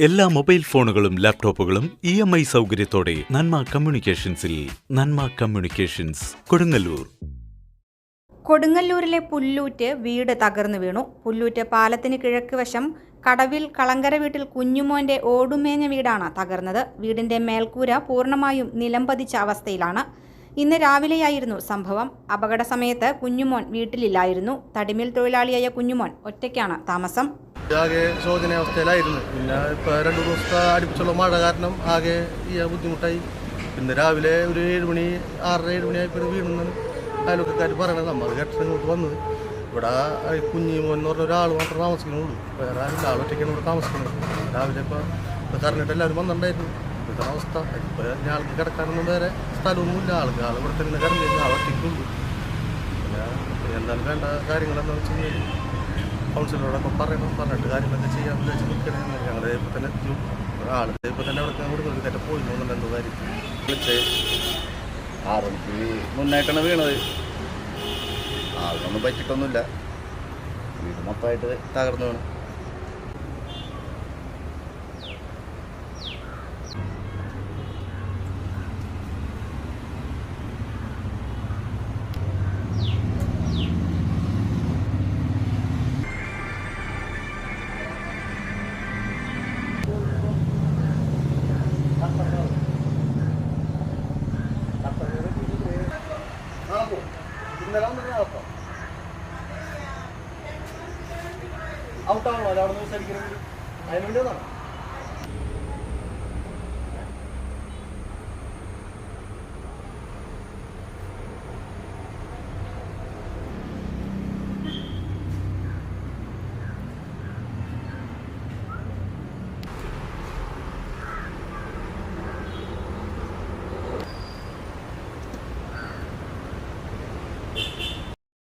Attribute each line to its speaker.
Speaker 1: എല്ലാ മൊബൈൽ ഫോണുകളും ലാപ്ടോപ്പുകളും ഇ എം ഐ സൗകര്യത്തോടെ നന്മ കമ്മ്യൂണിക്കേഷൻസിൽ നന്മ കമ്മ്യൂണിക്കേഷൻസ് കൊടുങ്ങല്ലൂർ.
Speaker 2: കൊടുങ്ങല്ലൂരിലെ പുല്ലൂറ്റ് വീട് തകർന്നു വീണു. പുല്ലൂറ്റ് പാലത്തിന് കിഴക്ക് വശം കടവിൽ കളങ്കര വീട്ടിൽ കുഞ്ഞുമോന്റെ ഓടുമേഞ്ഞ വീടാണ് തകർന്നത്. വീടിന്റെ മേൽക്കൂര പൂർണമായും നിലംപതിച്ച അവസ്ഥയിലാണ്. ഇന്ന് രാവിലെയായിരുന്നു സംഭവം. അപകട സമയത്ത് കുഞ്ഞുമോൻ വീട്ടിലില്ലായിരുന്നു. തടിമിൽ തൊഴിലാളിയായ കുഞ്ഞുമോൻ ഒറ്റയ്ക്കാണ് താമസം.
Speaker 3: ആകെ ശോചനാവസ്ഥയിലായിരുന്നു. പിന്നെ ഇപ്പോൾ രണ്ട് ദിവസത്തെ അടുപ്പിച്ചുള്ള മഴ കാരണം ആകെ ഈ ബുദ്ധിമുട്ടായി. പിന്നെ രാവിലെ ഒരു ഏഴ് മണി ആറര ഏഴ് മണിയായപ്പോൾ വീണെന്നാണ് അയൽവക്കക്കാർ പറയണത്. നമ്മൾ കേട്ടിട്ട് ഇങ്ങോട്ട് വന്നത്. ഇവിടെ ഈ കുഞ്ഞിമോൻ എന്ന് പറഞ്ഞ ഒരാൾ മാത്രം താമസിക്കുന്നുള്ളൂ വേറെ ആരും ആളൊറ്റയ്ക്കാണ് ഇവിടെ താമസിക്കുന്നത്. രാവിലെ ഇപ്പോൾ കറിഞ്ഞിട്ട് എല്ലാവരും വന്നിട്ടുണ്ടായിരുന്നു. ഇതാണ് അവസ്ഥ. ഇപ്പോൾ ആൾക്ക് കിടക്കാനൊന്നും വേറെ സ്ഥലമൊന്നുമില്ല. ആൾക്ക് ആൾ ഇവിടെ തന്നെ കിടന്നില്ല ആളൊറ്റയ്ക്കുള്ളൂ പിന്നെ എന്തായാലും വേണ്ട കാര്യങ്ങളെന്താണെന്ന് വെച്ച് കഴിഞ്ഞാൽ കൗൺസിലറോടൊക്കെ പറയണം പറഞ്ഞിട്ട് കാര്യങ്ങളൊക്കെ ചെയ്യാൻ വിചാരിച്ച് നിൽക്കണേ ഞങ്ങളുടെ ഇപ്പം തന്നെ എത്തി ഇപ്പം തന്നെ അവിടെ കൊടുക്കുന്നത് കറ്റ പോയി പോകുന്നുണ്ട് എന്തോ കാര്യം
Speaker 4: വിളിച്ച് ആറ് മുന്നായിട്ടാണ് വീണത്. ആളിനൊന്നും പറ്റിയിട്ടൊന്നുമില്ല. വീട് മൊത്തമായിട്ട് തകർന്നു വീണു.
Speaker 3: ഔട്ടാണോ? അവിടെ നിന്ന് സംസാരിക്കുന്നത് അതിനുവേണ്ടി വന്നതാണോ?